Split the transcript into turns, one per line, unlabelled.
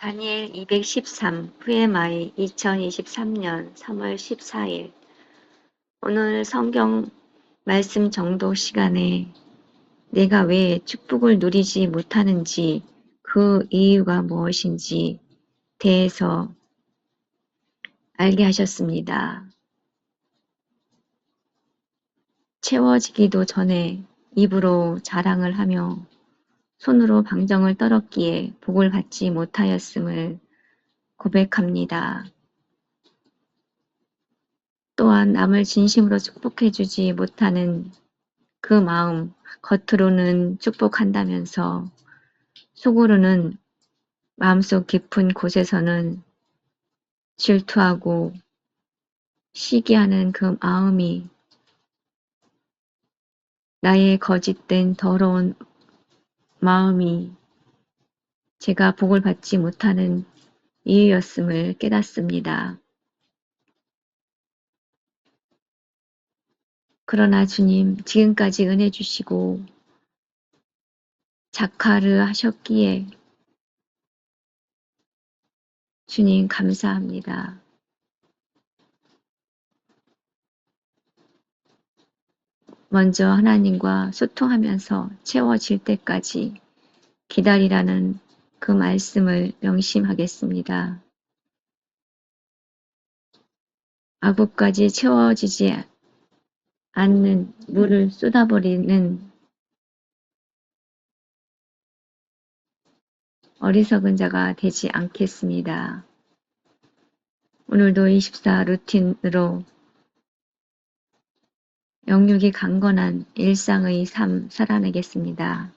다니엘 213 VMI 2023년 3월 14일 오늘 성경 말씀 정독 시간에 내가 왜 축복을 누리지 못하는지 그 이유가 무엇인지 대해서 알게 하셨습니다. 채워지기도 전에 입으로 자랑을 하며 손으로 방정을 떨었기에 복을 받지 못하였음을 고백합니다. 또한 남을 진심으로 축복해 주지 못하는 그 마음, 겉으로는 축복한다면서 속으로는 마음속 깊은 곳에서는 질투하고 시기하는 그 마음이 나의 거짓된 더러운 마음이 제가 복을 받지 못하는 이유였음을 깨닫습니다. 그러나 주님, 지금까지 은혜 주시고 자카를 하셨기에 주님 감사합니다. 먼저 하나님과 소통하면서 채워질 때까지 기다리라는 그 말씀을 명심하겠습니다. 아구까지 채워지지 않는 물을 쏟아버리는 어리석은 자가 되지 않겠습니다. 오늘도 24 루틴으로 영육이 강건한 일상의 삶 살아내겠습니다.